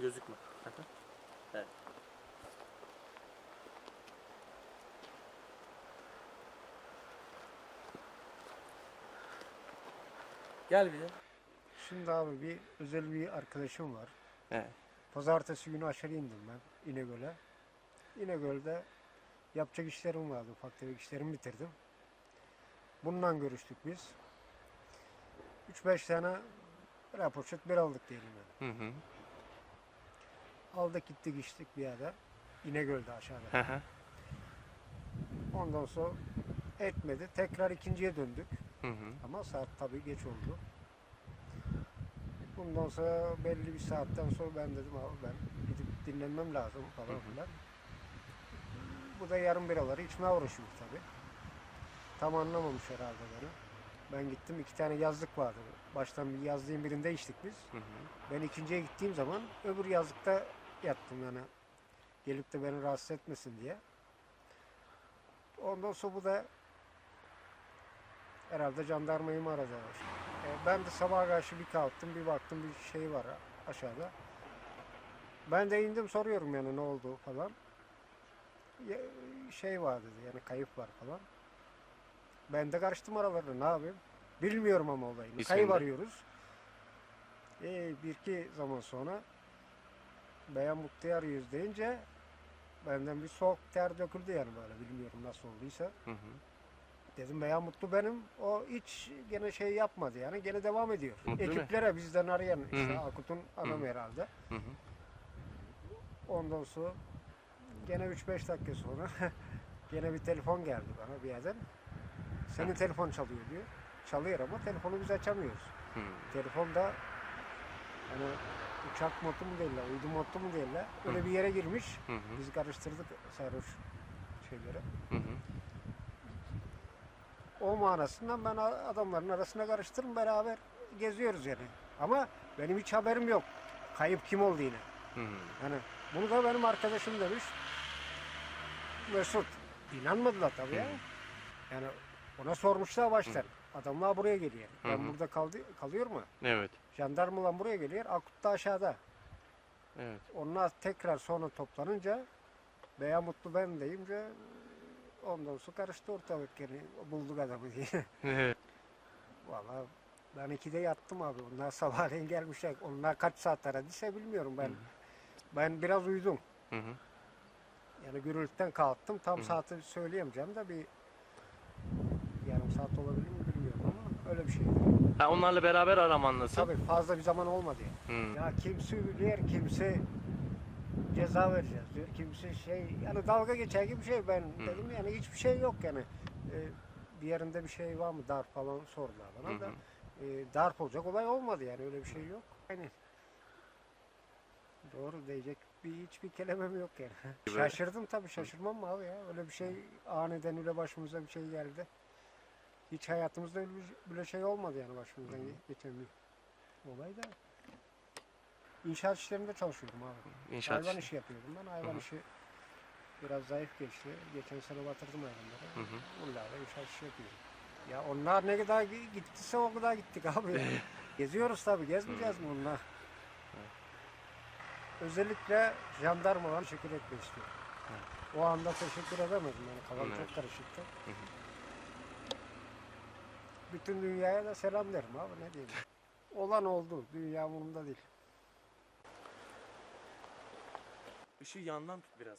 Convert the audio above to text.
Gözükme. evet. Gel bir de. Şimdi abi bir özel bir arkadaşım var. Evet. Pazartesi günü aşağı indim ben İnegöl'e. İnegöl'de yapacak işlerim vardı. Ufak tefek işlerimi bitirdim. Bundan görüştük biz. 3-5 tane raporçet bir aldık diyelim yani. Hı hı. Aldık gittik içtik bir yerde. İnegöl'de aşağıda. Hı hı. Ondan sonra etmedi. Tekrar ikinciye döndük. Hı hı. Ama saat tabii geç oldu. Bundan sonra belli bir saatten sonra ben dedim abi ben gidip dinlenmem lazım falan Hı hı. filan. Bu da yarım biraları içmeye uğraşıyor tabii. Tam anlamamış herhalde beni. Ben gittim iki tane yazlık vardı. Baştan bir yazlığın birinde içtik biz. Hı hı. Ben ikinciye gittiğim zaman öbür yazlıkta yattım yani. Gelip de beni rahatsız etmesin diye. Ondan sonra bu da herhalde jandarmayı mı aradı? E, ben de sabah karşı bir kalktım bir baktım bir şey var aşağıda. Ben de indim soruyorum yani ne oldu falan. Ya, şey var dedi yani kayıp var falan. Ben de karıştım aralarına ne yapayım? Bilmiyorum ama olayını. Kayıp arıyoruz. E, bir iki zaman sonra Beyan Mutlu'yu arıyoruz deyince benden bir soğuk ter döküldü yani böyle bilmiyorum nasıl olduysa. Hı hı. Dedim Beyan Mutlu benim. O hiç gene şey yapmadı yani. Gene devam ediyor. Mutlu? Ekiplere bizden arayan işte. Akut'un adamı herhalde. Hı hı. Ondan sonra gene 3-5 dakika sonra gene bir telefon geldi bana bir yerden. Senin telefon çalıyor diyor. Çalıyor ama telefonu biz açamıyoruz. Hı. Telefonda hani uçak modu mu değiller, uydu modu mu değiller. Öyle bir yere girmiş. Hı hı. Biz karıştırdık sarhoş şeyleri. Hı hı. O manasından ben adamların arasına karıştırım beraber geziyoruz yani. Ama benim hiç haberim yok. Kayıp kim oldu yine. Hı hı. Yani bunu da benim arkadaşım demiş. Mesut. İnanmadılar tabii ya. Yani ona sormuşlar baştan. Adamlar buraya geliyor. Hı Ben hı. burada kaldı, kalıyor mu? Evet. Jandarmalar buraya geliyor. Akut da aşağıda. Evet. Onlar tekrar sonra toplanınca Beya Mutlu ben deyince ondan sonra karıştı ortalık yani bulduk adamı diye. Evet. Valla ben ikide yattım abi. Onlar sabahleyin gelmişler. Onlar kaç saat aradıysa bilmiyorum ben. Ben biraz uyudum. Hı hı. Yani gürültüden kalktım. Tam Hı. saati söyleyemeyeceğim de bir yarım saat olabilir öyle bir şeydi. Ha, onlarla beraber araman nasıl? Tabii fazla bir zaman olmadı yani. Hı. Ya kimse ülüyor, kimse ceza vereceğiz diyor. Kimse şey yani dalga geçer gibi bir şey. Ben Hı. dedim yani hiçbir şey yok yani. Ee, bir yerinde bir şey var mı darp falan sordular bana Hı da. E, darp olacak olay olmadı yani öyle bir şey yok. Yani doğru diyecek bir hiçbir kelimem yok yani. Şaşırdım tabii şaşırmam mı abi ya? Öyle bir şey aniden öyle başımıza bir şey geldi. Hiç hayatımızda öyle bir böyle şey olmadı yani başımızdan geçen bir olay da. İnşaat işlerinde çalışıyordum abi. İnşaat hayvan işi. işi yapıyordum ben. Hayvan Hı hı. işi biraz zayıf geçti. Geçen sene batırdım hayvanları. Hı hı. Onlarla inşaat işi yapıyorum. Ya onlar ne kadar gi- gittiyse o kadar gittik abi. Geziyoruz tabii. Gezmeyeceğiz mi onlar? Özellikle jandarmalara teşekkür etmek istiyorum. O anda teşekkür edemedim. Yani kafam Evet. çok karışıktı. hı. Bütün dünyaya da selam derim abi ne diyeyim. Olan oldu. Dünya umurumda değil. Işığı yandan tut biraz.